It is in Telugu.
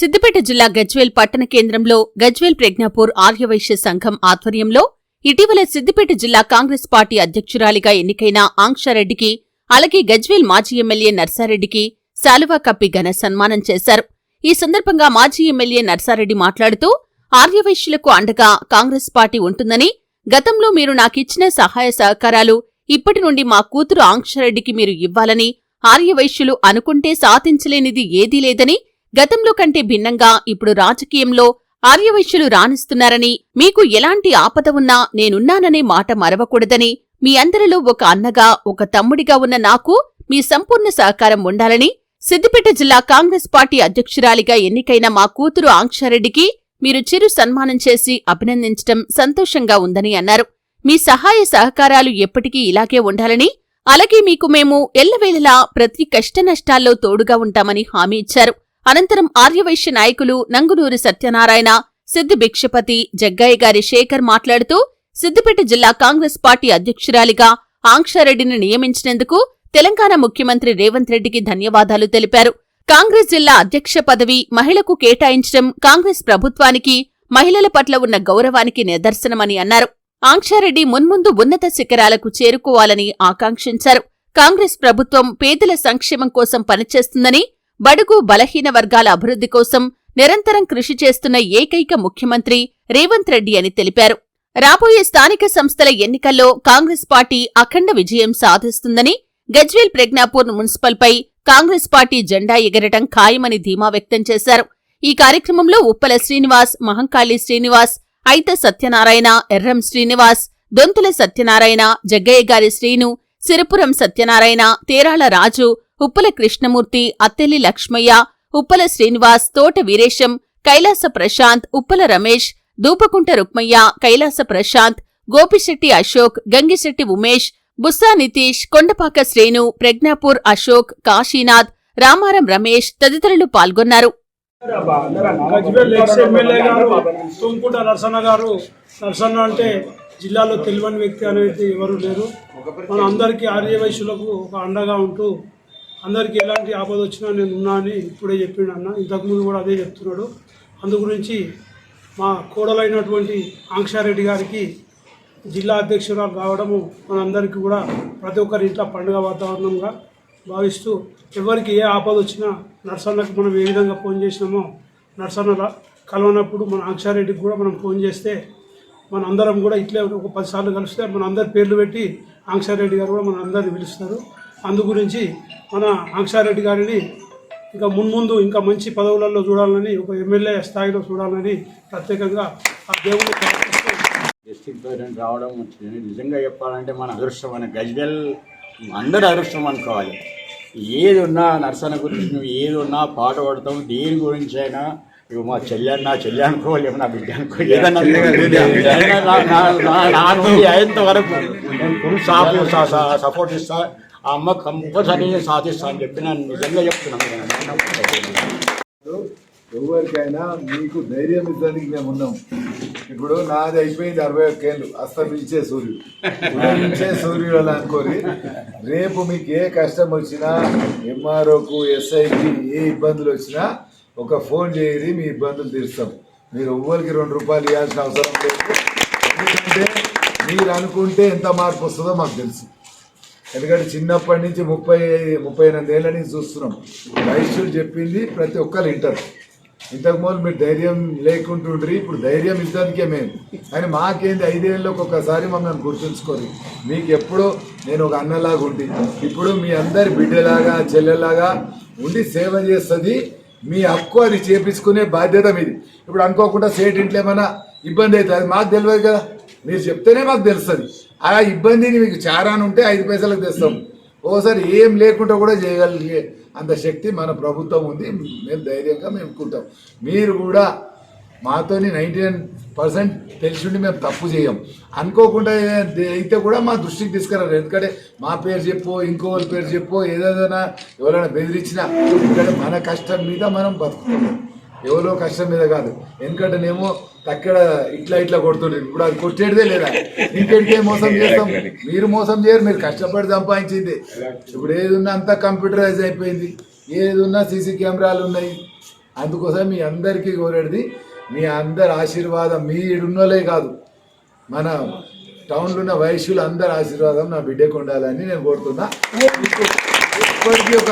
సిద్దిపేట జిల్లా గజ్వేల్ పట్టణ కేంద్రంలో గజ్వేల్ ప్రజ్ఞాపూర్ ఆర్యవైశ్య సంఘం ఆధ్వర్యంలో ఇటీవల సిద్దిపేట జిల్లా కాంగ్రెస్ పార్టీ అధ్యక్షురాలిగా ఎన్నికైన ఆంక్షారెడ్డికి అలాగే గజ్వేల్ మాజీ ఎమ్మెల్యే నర్సారెడ్డికి శాలువా కప్పి ఘన సన్మానం చేశారు. ఈ సందర్భంగా మాజీ ఎమ్మెల్యే నర్సారెడ్డి మాట్లాడుతూ ఆర్యవైశ్యులకు అండగా కాంగ్రెస్ పార్టీ ఉంటుందని గతంలో మీరు నాకిచ్చిన సహాయ సహకారాలు ఇప్పటి నుండి మా కూతురు ఆంక్షారెడ్డికి మీరు ఇవ్వాలని ఆర్యవైశ్యులు అనుకుంటే సాధించలేనిది ఏదీ లేదని గతంలో కంటే భిన్నంగా ఇప్పుడు రాజకీయంలో ఆర్యవైశ్యులు రాణిస్తున్నారని మీకు ఎలాంటి ఆపద ఉన్నా నేనున్నాననే మాట మరవకూడదని మీ అందరిలో ఒక అన్నగా ఒక తమ్ముడిగా ఉన్న నాకు మీ సంపూర్ణ సహకారం ఉండాలని సిద్దిపేట జిల్లా కాంగ్రెస్ పార్టీ అధ్యక్షురాలిగా ఎన్నికైన మా కూతురు ఆంక్షారెడ్డికి మీరు చిరు సన్మానం చేసి అభినందించటం సంతోషంగా ఉందని అన్నారు. మీ సహాయ సహకారాలు ఎప్పటికీ ఇలాగే ఉండాలని అలాగే మీకు మేము ఎల్లవేళలా ప్రతి కష్టనష్టాల్లో తోడుగా ఉంటామని హామీ ఇచ్చారు. అనంతరం ఆర్యవైశ్య నాయకులు నంగునూరి సత్యనారాయణ సిద్ది భిక్షపతి జగ్గయ్య గారి శేఖర్ మాట్లాడుతూ సిద్దిపేట జిల్లా కాంగ్రెస్ పార్టీ అధ్యక్షురాలిగా ఆంక్షారెడ్డిని నియమించినందుకు తెలంగాణ ముఖ్యమంత్రి రేవంత్ రెడ్డికి ధన్యవాదాలు తెలిపారు. కాంగ్రెస్ జిల్లా అధ్యక్ష పదవి మహిళకు కేటాయించడం కాంగ్రెస్ ప్రభుత్వానికి మహిళల పట్ల ఉన్న గౌరవానికి నిదర్శనమని అన్నారు. ఆంక్షారెడ్డి మున్ముందు ఉన్నత శిఖరాలకు చేరుకోవాలని ఆకాంక్షించారు. కాంగ్రెస్ ప్రభుత్వం పేదల సంక్షేమం కోసం పనిచేస్తుందని బడుగు బలహీన వర్గాల అభివృద్ధి కోసం నిరంతరం కృషి చేస్తున్న ఏకైక ముఖ్యమంత్రి రేవంత్ రెడ్డి అని తెలిపారు. రాబోయే స్థానిక సంస్థల ఎన్నికల్లో కాంగ్రెస్ పార్టీ అఖండ విజయం సాధిస్తుందని గజ్వేల్ ప్రజ్ఞాపూర్ మున్సిపల్పై కాంగ్రెస్ పార్టీ జెండా ఎగరటం ఖాయమని ధీమా వ్యక్తం చేశారు. ఈ కార్యక్రమంలో ఉప్పల శ్రీనివాస్ మహంకాళి శ్రీనివాస్ ఐత సత్యనారాయణ ఎర్రం శ్రీనివాస్ దొంతుల సత్యనారాయణ జగ్గయ్య గారి శ్రీను సిరిపురం సత్యనారాయణ తేరాళ రాజు ఉప్పల కృష్ణమూర్తి అత్తెల్లి లక్ష్మయ్య ఉప్పల శ్రీనివాస్ తోట వీరేశం కైలాస ప్రశాంత్ ఉప్పల రమేష్ దూపకుంట రుక్మయ్య కైలాస ప్రశాంత్ గోపిశెట్టి అశోక్ గంగిశెట్టి ఉమేష్ బుస్సా నితీష్ కొండపాక శ్రేణు ప్రజ్ఞాపూర్ అశోక్ కాశీనాథ్ రామారం రమేష్ తదితరులు పాల్గొన్నారు. గజ్వేల్ ఎక్స్ ఎమ్మెల్యే గారు నరసన్న గారు నరసన్న అంటే జిల్లాలో తెలియని వ్యక్తి అనేది ఎవరు లేరు. మన అందరికీ ఆర్య వయసులకు ఒక అండగా ఉంటూ అందరికీ ఎలాంటి ఆపద వచ్చినా నేను ఉన్నా అని ఇప్పుడే చెప్పిండు అన్న. ఇంతకుముందు కూడా అదే చెప్తున్నాడు. అందు గురించి మా కోడలైనటువంటి ఆంక్షారెడ్డి గారికి జిల్లా అధ్యక్షురాలు రావడము మనందరికీ కూడా ప్రతి ఒక్కరి ఇంట్లో పండుగ వాతావరణంగా భావిస్తూ ఎవరికి ఏ ఆపద వచ్చినా నర్సన్నకు మనం ఏ విధంగా ఫోన్ చేసినామో నర్సన్న కలవనప్పుడు మన ఆంక్షారెడ్డికి కూడా మనం ఫోన్ చేస్తే మన అందరం కూడా ఇట్లే ఒక పది సార్లు కలిస్తే మన అందరి పేర్లు పెట్టి ఆంక్షారెడ్డి గారు కూడా మన అందరిని పిలుస్తారు. అందు గురించి మన ఆంక్షారెడ్డి గారిని ఇంకా మున్ముందు ఇంకా మంచి పదవులలో చూడాలని ఒక ఎమ్మెల్యే స్థాయిలో చూడాలని ప్రత్యేకంగా ఆ ప్రార్థిస్తూ డిస్ట్రిక్ట్ ప్రెసిడెంట్ రావడం వచ్చింది నిజంగా చెప్పాలంటే మన అదృష్టం మన గజ్వెల్ అందరి అదృష్టం అనుకోవాలి. ఏది ఉన్నా నర్సన గురించి నువ్వు ఏది ఉన్నా పాట పాడతాం దేని గురించి అయినా ఇక మా చెల్లి నా చెల్లి అనుకోవాలి నా బిడ్డ అనుకో ఏదన్నా ఏదైనా నా- నా- నా- నా నుండి అయ్యేంత వరకు నేను ఫుల్ సాపు సపోర్ట్ ఇస్తా. ఆ అమ్మ కంపల్సరీ సాధిస్తా అని చెప్పి నేను నిజంగా చెప్తున్నాను. ఎవరికైనా మీకు ధైర్యం ఇద్దరికి మేము ఉన్నాం. ఇప్పుడు నాది అయిపోయింది అరవై ఒక్క ఏళ్ళు. అస్తమించే సూర్యుడు. ఉదయించే సూర్యుడు అని అనుకోని రేపు మీకు ఏ కష్టం వచ్చినా ఎంఆర్ఓకు ఎస్ఐకి ఏ ఇబ్బందులు వచ్చినా ఒక ఫోన్ చేయని మీ ఇబ్బందులు తీరుస్తాం. మీరు ఎవ్వరికి రెండు రూపాయలు ఇవ్వాల్సిన అవసరం లేదు. ఎందుకంటే మీరు అనుకుంటే ఎంత మార్పు వస్తుందో మాకు తెలుసు. ఎందుకంటే చిన్నప్పటి నుంచి ముప్పై ముప్పై ఎనిమిది ఏళ్ళ నుంచి చూస్తున్నాం. వైశ్యులు చెప్పింది ప్రతి ఒక్కరు వింటారు. ఇంతకు ముందు మీరు ధైర్యం లేకుంటుండ్రి ఇప్పుడు ధైర్యం ఇద్దరికే మేము అని మాకేంది ఐదేళ్ళకి ఒకసారి మమ్మల్ని గుర్తుంచుకోరు మీకు ఎప్పుడో నేను ఒక అన్నలాగా ఉండి ఇప్పుడు మీ అందరి బిడ్డలాగా చెల్లెలాగా ఉండి సేవ చేస్తుంది. మీ హక్కు అది చేపించుకునే బాధ్యత మీది. ఇప్పుడు అనుకోకుండా సేట్ ఇంట్లో ఏమైనా ఇబ్బంది అవుతుంది అది మాకు తెలియదు కదా. మీరు చెప్తేనే మాకు తెలుస్తుంది. అలా ఇబ్బందిని మీకు చారాను ఉంటే ఐదు పైసలకు తెస్తాం. ఓసారి ఏం లేకుండా కూడా చేయగలిగే అంత శక్తి మన ప్రభుత్వం ఉంది. మేము ధైర్యంగా మేము అనుకుంటాం మీరు కూడా మాతోని నైంటీ నైన్ పర్సెంట్ తెలిసిండి మేము తప్పు చేయం. అనుకోకుండా అయితే కూడా మా దృష్టికి తీసుకురారు. ఎందుకంటే మా పేరు చెప్పు ఇంకో పేరు చెప్పు ఏదైనా ఎవరైనా బెదిరించినా ఎందుకంటే మన కష్టం మీద మనం బతుకుతున్నాం ఎవరో కష్టం మీద కాదు. ఎందుకంటేనేమో తక్కడ ఇట్లా ఇట్లా కొడుతుండేది ఇప్పుడు అది కొట్టేటదే లేదా? ఇంకెడికే మోసం చేస్తాం? మీరు మోసం చేయరు మీరు కష్టపడి సంపాదించింది. ఇప్పుడు ఏది ఉన్నా అంతా కంప్యూటరైజ్ అయిపోయింది. ఏది ఉన్నా సీసీ కెమెరాలు ఉన్నాయి. అందుకోసం మీ అందరికీ కోరేది మీ అందరి ఆశీర్వాదం మీ ఇడున్నోలే కాదు. మన టౌన్లో ఉన్న వయస్సులు అందరి ఆశీర్వాదం నా బిడ్డకు ఉండాలని నేను కోరుతున్నా. ఇప్పటికీ ఒక